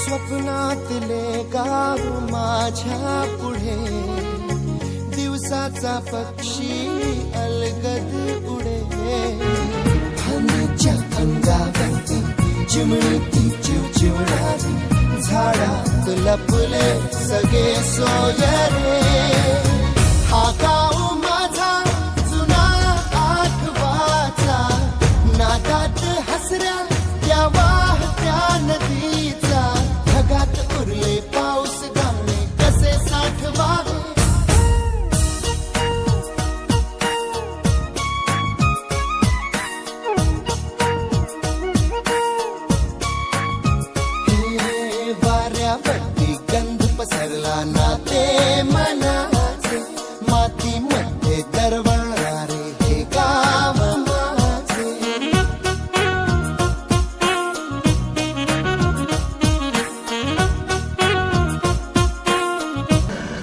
स्वप्नातले गाव माझ्या पुढे दिवसाचा पक्षी अलगद पुढे हनीच्या अंगावरती चिमणी ती चिवचिवणारी झाडात लपले सगळे सोयरे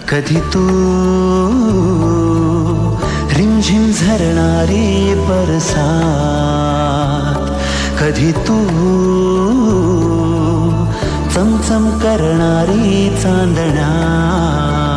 कधी तू रिमझिम झरणारी बरसात? कधी तू चमचम करणारी चांदण्या?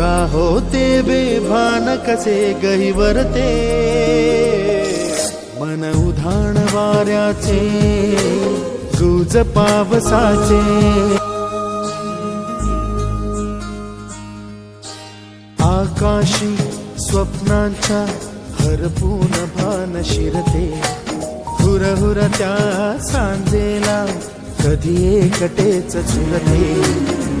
का होते बेभान कसे गहिवरते? मन उधाण वाऱ्याचे गुज पावसाचे. आकाशी स्वप्नांच्या हरपून भान शिरते. हुर हुर त्या सांजेला कधी एकटेच झुलते.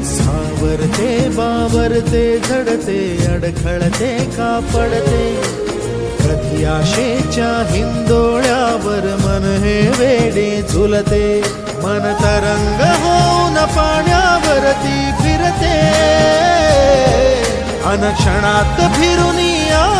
सावरते बावरते झडते अडखळते कापडते. कधी आशेच्या हिंदोळ्यावर मन हे वेडे झुलते. मन तरंग होऊन पाण्यावरती फिरते. अनक्षणात फिरून या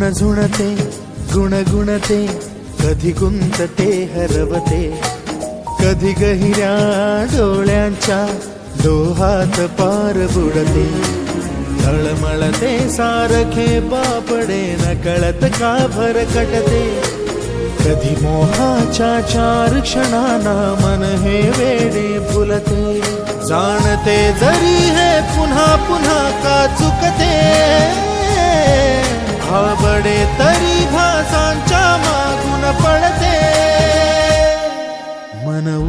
ऋण झुणते गुण गुणते कधी गुंतते हरवते. कधी गहिऱ्या डोळ्यांच्या डोहात पार बुडते. तळमळते सारखे बापडे न कळत का भरकटते कधी मोहाच्या चार क्षणाना मन हे वेडे फुलते. जाणते जरी हे पुन्हा पुन्हा का चुकते?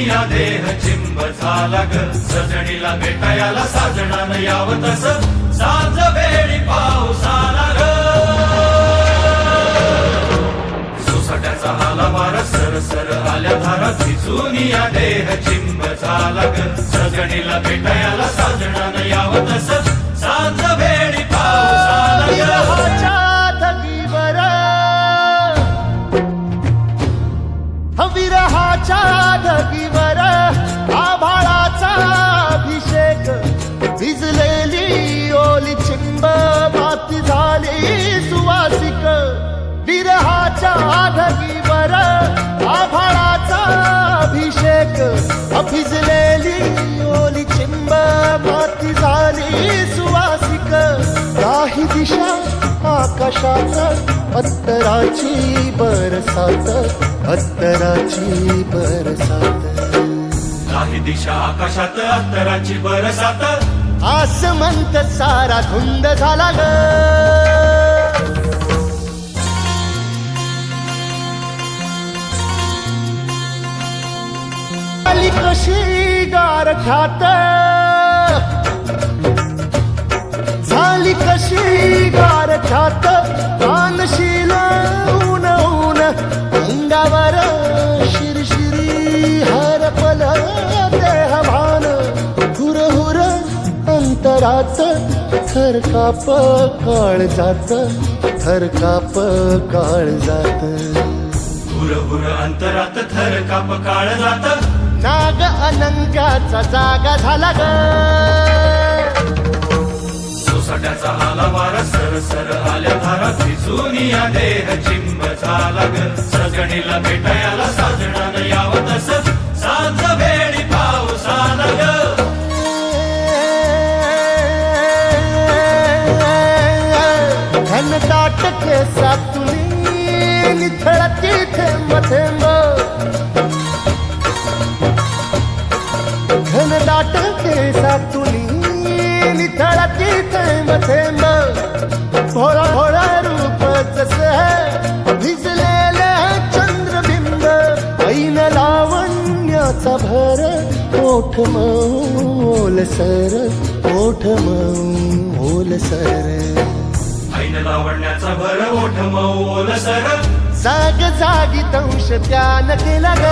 चिंब झाला ग सजणीला भेटायला साजणानं यावं तस. साज वेळी पाऊस आला ग. सोसाट्याचा हाला वारा सर सर आल्या धारा भिजून या देह चिंब झाला ग सजणीला भेटायला साजणानं यावं तस. साज वेळी आकाशात अत्तराची बरसात अत्तराची बरसात काही दिशा आकाशात अत्तराची बरसात आसमंत सारा धुंद झाला ग. कशी गार खात झाली कशी गार खात अंतरात थरकाप काळ जात थरकाप काळ जात. अंतरात थर काप काळ जात. नाग अनंगाचा जागा झाला ग. सोसाट्याचा आला वार सर सर आल्या धारा भिजून या देह चिंब झाला ग. सजणीला भेटायला साजणानं यावं तस सांज वेळी ओलसर ओठ मऊ ओलसर लावण्याचा जाग जागी तंश त्यान केला ग.